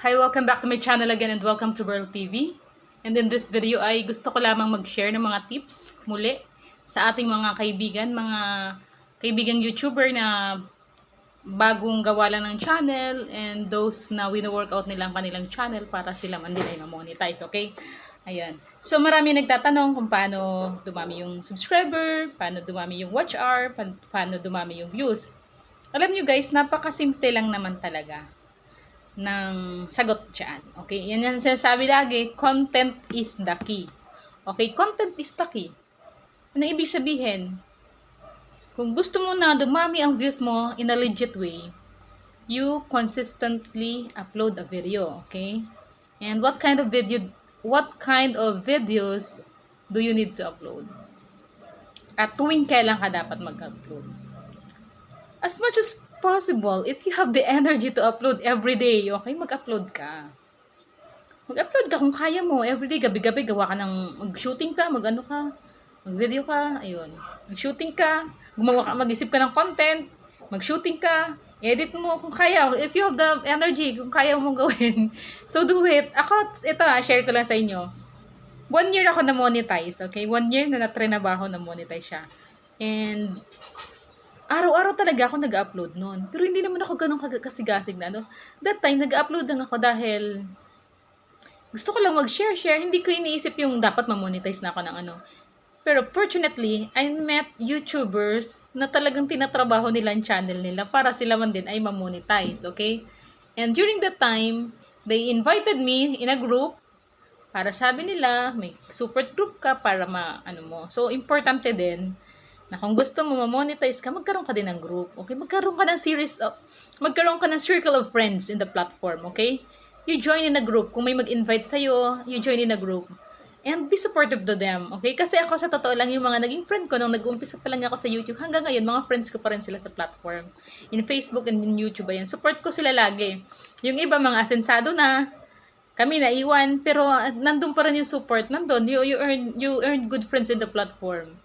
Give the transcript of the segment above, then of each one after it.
Hi, welcome back to my channel again and welcome to World TV. And in this video ay gusto ko lamang mag-share ng mga tips muli sa ating mga kaibigan, mga kaibigang YouTuber na bagong gawa lang ng channel and those na wino-workout nila ang kanilang channel para sila man din ay ma-monetize, okay? Ayan. So marami nagtatanong kung paano dumami yung subscriber, paano dumami yung watch hour, pa- paano dumami yung views. Alam nyo guys, napakasimple lang naman talaga ng sagot dyan. Okay? Yan yung sinasabi lagi, content is the key. Okay? Content is the key. Ano ibig sabihin? Kung gusto mo na dumami ang views mo in a legit way, you consistently upload a video. Okay? And what kind of video, what kind of videos do you need to upload? At tuwing kailan ka dapat mag-upload? as much as possible, if you have the energy to upload every day, okay, mag-upload ka. Mag-upload ka kung kaya mo. Every day, gabi-gabi, gawa ka ng, mag-shooting ka, mag-ano ka, mag-video ka, ayun. Mag-shooting ka, gumawa ka, mag-isip ka ng content, mag-shooting ka, edit mo kung kaya. If you have the energy, kung kaya mo gawin. So, do it. Ako, ito ha, share ko lang sa inyo. One year ako na-monetize, okay? One year na na-try na ba ako na-monetize siya. And, araw-araw talaga ako nag-upload noon. Pero hindi naman ako ganun kasigasig na, no? That time, nag-upload lang ako dahil gusto ko lang mag-share, share. Hindi ko iniisip yung dapat ma-monetize na ako ng ano. Pero fortunately, I met YouTubers na talagang tinatrabaho nila ang channel nila para sila man din ay ma-monetize, okay? And during that time, they invited me in a group para sabi nila, may support group ka para ma, ano mo. So, importante din na kung gusto mo ma-monetize ka, magkaroon ka din ng group, okay? Magkaroon ka ng series of, magkaroon ka ng circle of friends in the platform, okay? You join in a group. Kung may mag-invite sa'yo, you join in a group. And be supportive to them, okay? Kasi ako sa totoo lang, yung mga naging friend ko nung nag-umpisa pa lang ako sa YouTube, hanggang ngayon, mga friends ko pa rin sila sa platform. In Facebook and in YouTube, ayan. Support ko sila lagi. Yung iba, mga asensado na, kami naiwan, pero uh, nandun pa rin yung support. Nandun, you, you, earn, you earn good friends in the platform.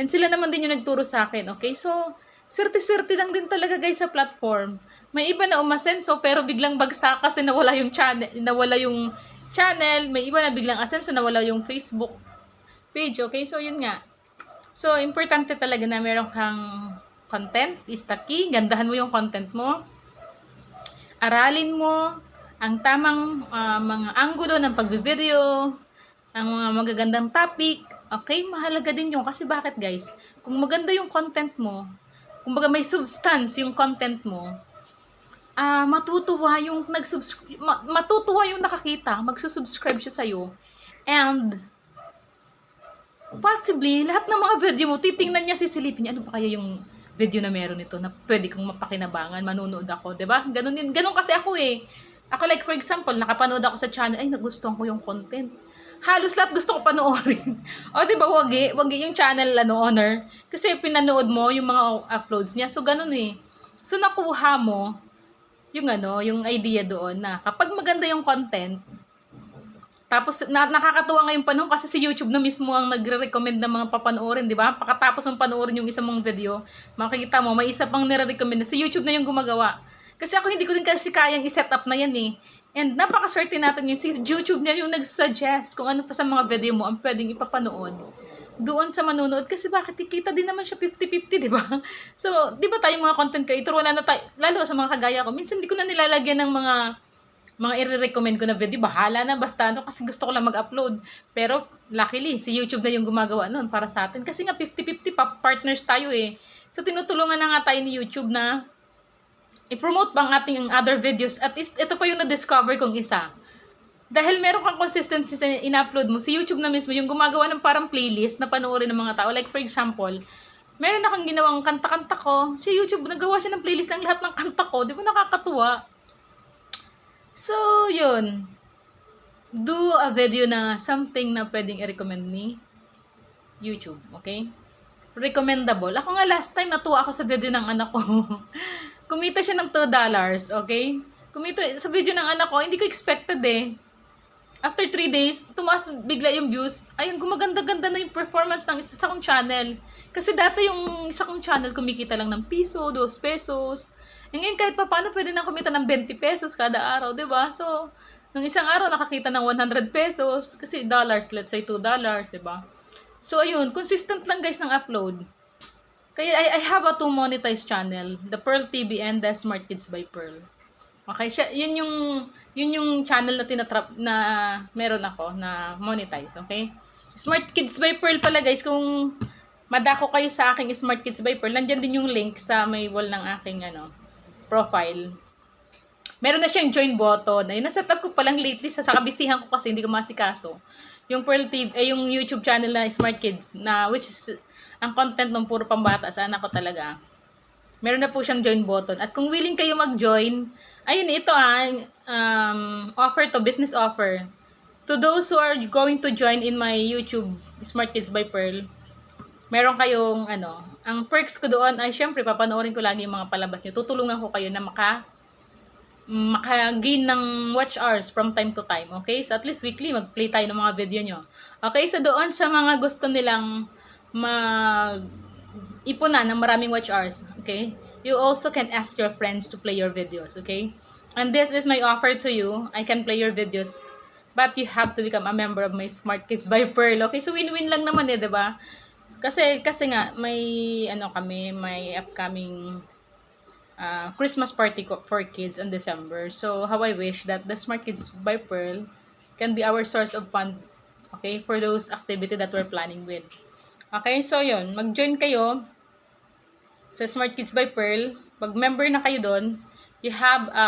And sila naman din yung nagturo sa akin, okay? So, swerte-swerte lang din talaga guys sa platform. May iba na umasenso pero biglang bagsak kasi nawala yung channel, nawala yung channel, may iba na biglang asenso nawala yung Facebook page, okay? So, yun nga. So, importante talaga na meron kang content is the key. Gandahan mo yung content mo. Aralin mo ang tamang ah, mga anggulo ng pagbivideo, ang mga magagandang topic, okay, mahalaga din yun. Kasi bakit guys? Kung maganda yung content mo, kumbaga may substance yung content mo, ah matutuwa yung nag-subscribe, ma- matutuwa yung nakakita, magsusubscribe siya sa'yo. And, possibly, lahat ng mga video mo, titingnan niya, sisilipin niya, ano ba kaya yung video na meron nito na pwede kong mapakinabangan, manunood ako, 'di ba? Ganun din, ganun kasi ako eh. Ako like for example, nakapanood ako sa channel, ay nagustuhan ko yung content. Halos lahat gusto ko panoorin. o 'di ba, wagi, wagi yung channel ano honor kasi pinanood mo yung mga uploads niya. So ganun eh. So nakuha mo yung ano, yung idea doon na kapag maganda yung content, tapos na, nakakatuwa ngayong panahon kasi si YouTube na mismo ang nagre-recommend ng mga papanoorin, di ba? Pakatapos mong panoorin yung isang mong video, makikita mo, may isa pang nire-recommend na si YouTube na yung gumagawa. Kasi ako hindi ko din kasi kayang i-set up na yan eh. And napakaswerte natin yun. Si YouTube niya yung nag-suggest kung ano pa sa mga video mo ang pwedeng ipapanood doon sa manonood kasi bakit kita din naman siya 50-50, di ba? So, di ba tayo mga content creator, wala na tayo, lalo sa mga kagaya ko, minsan hindi ko na nilalagyan ng mga mga i-recommend ko na video, bahala na basta ano, kasi gusto ko lang mag-upload. Pero, luckily, si YouTube na yung gumagawa nun para sa atin. Kasi nga, 50-50 pa, partners tayo eh. So, tinutulungan na nga tayo ni YouTube na i-promote pa ang ating other videos. At is, ito pa yung na-discover kong isa. Dahil meron kang consistency sa in-upload mo, si YouTube na mismo yung gumagawa ng parang playlist na panoorin ng mga tao. Like, for example, meron akong ginawang kanta-kanta ko. Si YouTube, nagawa siya ng playlist ng lahat ng kanta ko. Di ba nakakatuwa? So, yun. Do a video na something na pwedeng i-recommend ni YouTube, okay? Recommendable. Ako nga last time natuwa ako sa video ng anak ko. Kumita siya ng $2, okay? Kumita sa video ng anak ko, hindi ko expected eh. After 3 days, tumaas bigla yung views. Ayun, gumaganda-ganda na yung performance ng isa kong channel. Kasi dati yung isa kong channel kumikita lang ng piso, 2 pesos. Eh, ngayon kahit pa paano pwede na kumita ng 20 pesos kada araw, 'di ba? So, nung isang araw nakakita ng 100 pesos kasi dollars, let's say 2 dollars, 'di ba? So ayun, consistent lang guys ng upload. Kaya I, I have a two monetized channel, the Pearl TV and the Smart Kids by Pearl. Okay, siya, yun yung yun yung channel na tinatrap na meron ako na monetize, okay? Smart Kids by Pearl pala guys, kung madako kayo sa aking Smart Kids by Pearl, nandyan din yung link sa may wall ng aking ano, profile. Meron na siyang join button. Ayun, na-set up ko pa lang lately sa, sa kabisihan ko kasi hindi ko masikaso. Yung Pearl TV, eh, yung YouTube channel na Smart Kids na which is ang content ng puro pambata sa anak ko talaga. Meron na po siyang join button. At kung willing kayo mag-join, ayun ito ah, um, offer to, business offer. To those who are going to join in my YouTube Smart Kids by Pearl, meron kayong ano, ang perks ko doon ay syempre papanoorin ko lagi yung mga palabas nyo. Tutulungan ko kayo na maka maka-gain ng watch hours from time to time. Okay? So at least weekly mag-play tayo ng mga video nyo. Okay? So doon sa mga gusto nilang mag ipunan ng maraming watch hours. Okay? You also can ask your friends to play your videos. Okay? And this is my offer to you. I can play your videos but you have to become a member of my Smart Kids by Pearl. Okay? So win-win lang naman eh, 'di ba? Kasi kasi nga may ano kami, may upcoming uh, Christmas party ko for kids in December. So how I wish that the Smart Kids by Pearl can be our source of fund okay for those activity that we're planning with. Okay, so yun, mag-join kayo sa Smart Kids by Pearl. Pag member na kayo doon, you have a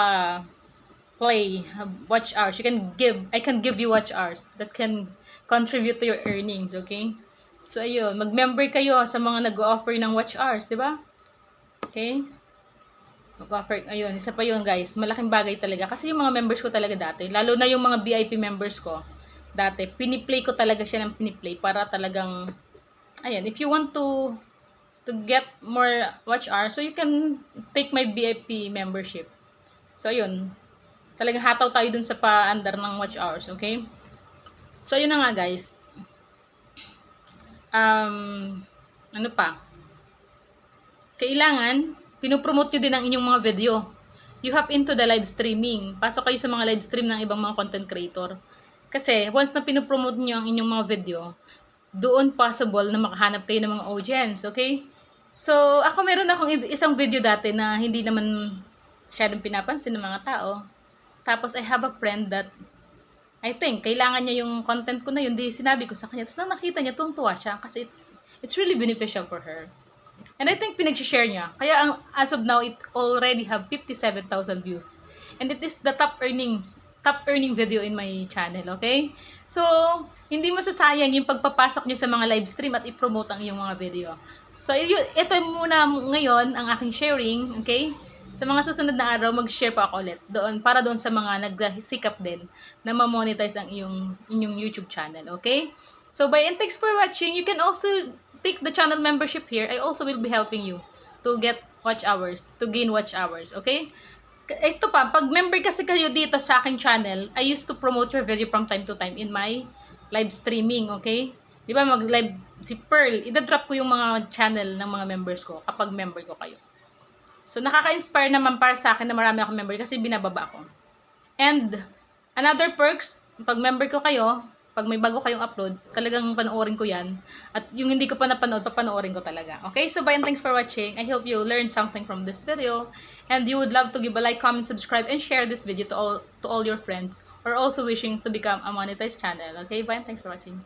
play, a watch hours. You can give, I can give you watch hours that can contribute to your earnings, okay? So, ayun, mag-member kayo sa mga nag-offer ng watch hours, di ba? Okay? Mag-offer, ayun, isa pa yun guys, malaking bagay talaga. Kasi yung mga members ko talaga dati, lalo na yung mga VIP members ko, dati, piniplay ko talaga siya ng piniplay para talagang, ayan, if you want to to get more watch hours, so you can take my VIP membership. So, ayun, talagang hataw tayo dun sa pa-under ng watch hours, okay? So, ayun na nga guys, um, ano pa, kailangan, pinopromote nyo din ang inyong mga video. You hop into the live streaming. Pasok kayo sa mga live stream ng ibang mga content creator. Kasi, once na pinopromote nyo ang inyong mga video, doon possible na makahanap kayo ng mga audience, okay? So, ako meron akong isang video dati na hindi naman masyadong pinapansin ng mga tao. Tapos, I have a friend that I think, kailangan niya yung content ko na yun. Di sinabi ko sa kanya. Tapos nang nakita niya, tuwang-tuwa siya. Kasi it's, it's really beneficial for her. And I think pinag-share niya. Kaya ang, as of now, it already have 57,000 views. And it is the top earnings, top earning video in my channel, okay? So, hindi masasayang yung pagpapasok niyo sa mga live stream at i-promote ang iyong mga video. So, ito muna ngayon ang aking sharing, okay? Sa mga susunod na araw, mag-share pa ako ulit doon para doon sa mga nagsisikap din na ma-monetize ang iyong, inyong YouTube channel, okay? So, bye and thanks for watching. You can also take the channel membership here. I also will be helping you to get watch hours, to gain watch hours, okay? Ito pa, pag member kasi kayo dito sa aking channel, I used to promote your video from time to time in my live streaming, okay? Di ba, mag-live si Pearl, idadrop ko yung mga channel ng mga members ko kapag member ko kayo. So, nakaka-inspire naman para sa akin na marami akong member kasi binababa ko. And, another perks, pag member ko kayo, pag may bago kayong upload, talagang panoorin ko yan. At yung hindi ko pa napanood, papanoorin ko talaga. Okay? So, bye and thanks for watching. I hope you learned something from this video. And you would love to give a like, comment, subscribe, and share this video to all, to all your friends or also wishing to become a monetized channel. Okay? Bye and thanks for watching.